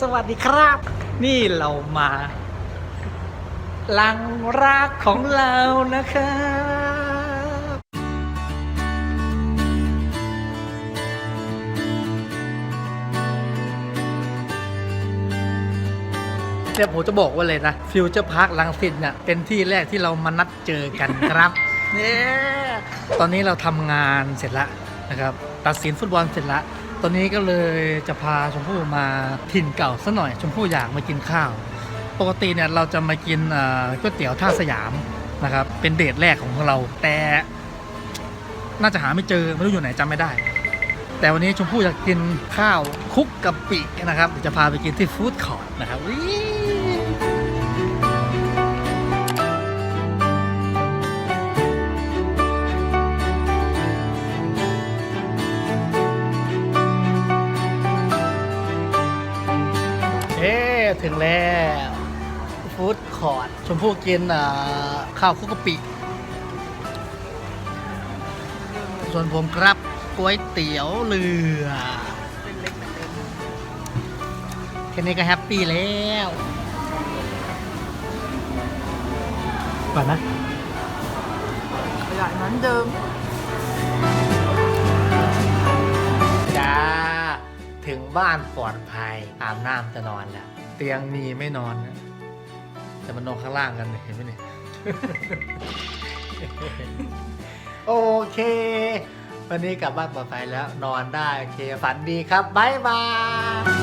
สวัสดีครับ นี่เรามาลังรักของเรานะครับเดี๋ยวผมจะบอกว่าเลยนะฟิวเจอร์พาร์คลังสิตเนี่ยเป็นที่แรกที่เรามานัดเจอกันครับเนี่ยตอนนี้เราทำงานเสร็จแล้วนะครับ ตัดสินฟุตบอลเสร็จแล้ว ตอนนี้ก็เลยจะพาชมพู่มาถิ่นเก่าซะหน่อย ชมพู่อยากมากินข้าว ปกติเนี่ยเราจะมากินก๋วยเตี๋ยวท่าสยามนะครับ เป็นเดทแรกของเรา แต่น่าจะหาไม่เจอไม่รู้อยู่ไหนจำไม่ได้ แต่วันนี้ชมพู่อยากกินข้าวคุกกะปินะครับจะพาไปกินที่ฟู้ดคอร์ทนะครับ ถึงแล้วฟู้ดคอร์ทชมพู่กินอ่าข้าวคุกกะปิ ส่วนผมครับก๋วยเตี๋ยวเรือแค่นี้ก็แฮปปี้แล้วก่อนนะใหญ่เหมือนเดิม บ้านปลอดภัยอาบน้ำจะนอนแล้วเตียงมีไม่นอนนะแต่มันนอนข้างล่างกันเลยเห็นไหมเนี่ย โอเค วันนี้กลับบ้านปลอดภัยแล้วนอนได้ โอเคฝันดีครับ บ๊ายบาย